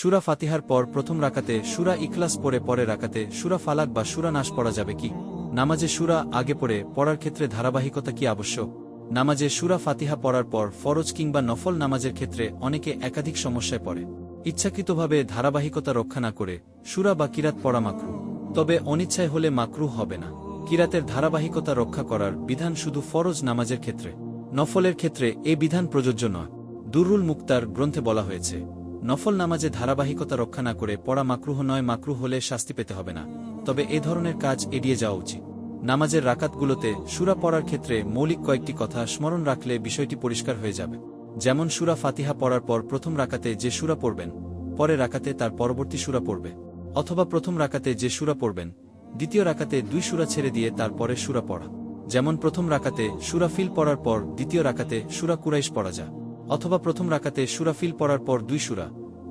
সুরা ফাতিহার পর প্রথম রাকাতে সুরা ইখলাস পরে পরে রাকাতে সুরা ফালাক বা সুরা নাশ পড়া যাবে কি? নামাজে সুরা আগে পড়ে পড়ার ক্ষেত্রে ধারাবাহিকতা কি আবশ্যক? নামাজে সুরা ফাতিহা পড়ার পর ফরজ কিংবা নফল নামাজের ক্ষেত্রে অনেকে একাধিক সমস্যায় পড়ে। ইচ্ছাকৃতভাবে ধারাবাহিকতা রক্ষা না করে সুরা বা কিরাত পড়া মাকরু। তবে অনিচ্ছায় হলে মাকরু হবে না। কিরাতের ধারাবাহিকতা রক্ষা করার বিধান শুধু ফরজ নামাজের ক্ষেত্রে। নফলের ক্ষেত্রে এ বিধান প্রযোজ্য নয়। দুরুল মুক্তার গ্রন্থে বলা হয়েছে নফল নামাজে ধারাবাহিকতা রক্ষা না করে পড়া মাকরুহ নয় মাকরু হলে শাস্তি পেতে হবে না। তবে এ ধরনের কাজ এড়িয়ে যাওয়া উচিত। নামাজের রাকাতগুলোতে সুরা পড়ার ক্ষেত্রে মৌলিক কয়েকটি কথা স্মরণ রাখলে বিষয়টি পরিষ্কার হয়ে যাবে। যেমন, সুরা ফাতিহা পড়ার পর প্রথম রাকাতে যে সুরা পড়বেন পরে রাকাতে তার পরবর্তী সুরা পড়বে, অথবা প্রথম রাকাতে যে সুরা পড়বেন, দ্বিতীয় রাকাতে দুই সুরা ছেড়ে দিয়ে তার পরে সুরা পড়া। যেমন, প্রথম রাকাতে সুরা ফিল পড়ার পর দ্বিতীয় রাকাতে সুরা কুরাইশ পড়া যায়। অথবা প্রথম রাকাতে সুরা ফিল পড়ার পর দুই সুরা,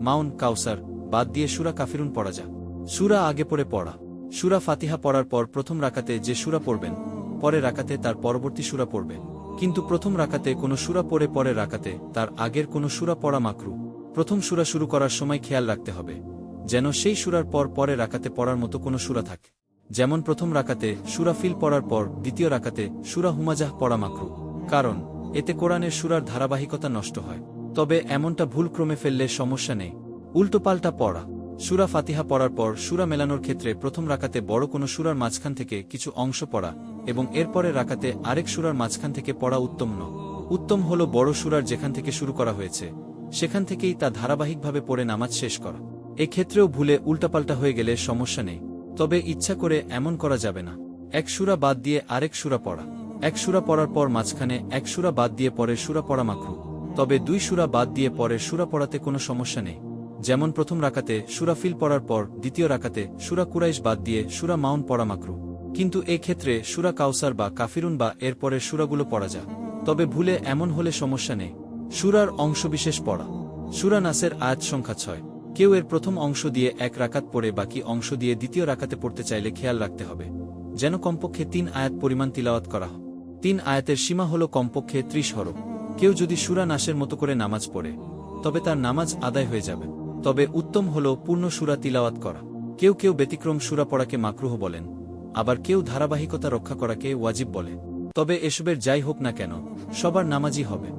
মাউন কাউসার, বাদ দিয়ে সুরা কাফিরুন পড়া যায় সুরা আগে পড়ে পড়া। সুরা ফাতিহা পড়ার পর প্রথম রাকাতে যে সুরা পড়বেন, পরে রাকাতে তার পরবর্তী সুরা পড়বে কিন্তু প্রথম রাকাতে কোনো সুরা পড়ে পরে রাকাতে তার আগের কোনো সুরা পড়া মাকরু। প্রথম সুরা শুরু করার সময় খেয়াল রাখতে হবে, যেন সেই সুরার পর পরে রাকাতে পড়ার মতো কোনো সুরা থাকে। যেমন প্রথম রাকাতে সুরা ফিল পড়ার পর দ্বিতীয় রাকাতে সুরা হুমাজাহ পড়া মাকরু। কারণ এতে কোরআনের সুরার ধারাবাহিকতা নষ্ট হয়। তবে এমনটা ভুল ক্রমে ফেললে সমস্যা নেই। উল্টোপাল্টা পড়া। সুরা ফাতিহা পড়ার পর সুরা মেলানোর ক্ষেত্রে প্রথম রাকাতে বড় কোনো সুরার মাঝখান থেকে কিছু অংশ পড়া এবং এরপরে রাকাতে আরেক সুরার মাঝখান থেকে পড়া উত্তম ন উত্তম হল বড় সুরার যেখান থেকে শুরু করা হয়েছে। সেখান থেকেই তা ধারাবাহিকভাবে পড়ে নামাজ শেষ করা। এক্ষেত্রেও ভুলে উল্টাপাল্টা হয়ে গেলে সমস্যা নেই। তবে ইচ্ছা করে এমন করা যাবে না। এক সুরা বাদ দিয়ে আরেক সুরা পড়া। এক সুরা পড়ার পর মাঝখানে এক সুরা বাদ দিয়ে পরে সুরা পড়া মাখরু। তবে দুই সুরা বাদ দিয়ে পরে সুরা পড়াতে কোনো সমস্যা নেই। যেমন প্রথম রাকাতে সুরা ফিল পড়ার পর দ্বিতীয় রাকাতে সুরা কুরাইশ বাদ দিয়ে সুরা মাউন পড়া মাকরু কিন্তু ক্ষেত্রে সুরা কাউসার বা কাফিরুন বা এর পরের সুরাগুলো পড়া যায়। তবে ভুলে এমন হলে সমস্যা নেই। সুরার অংশবিশেষ পড়া। সুরা নাসের আয়াত সংখ্যা ছয়। কেউ এর প্রথম অংশ দিয়ে এক রাকাত পড়ে বাকি অংশ দিয়ে দ্বিতীয় রাকাতে পড়তে চাইলে খেয়াল রাখতে হবে। যেন কমপক্ষে তিন আয়াত পরিমাণ তিলাওয়াত করা হয়। তিন আয়াতের সীমা হল কমপক্ষে ত্রিশ হরফ। কেউ যদি সুরা নাশের মতো করে নামাজ পড়ে, তবে তার নামাজ আদায় হয়ে যাবে। তবে উত্তম হল পূর্ণ সুরা তিলাওয়াত করা। কেউ কেউ ব্যতিক্রম সুরা পড়াকে মাকরুহ বলেন, আবার কেউ ধারাবাহিকতা রক্ষা করাকে ওয়াজিব বলে। তবে এসবের যাই হোক না কেন, সবার নামাজই হবে।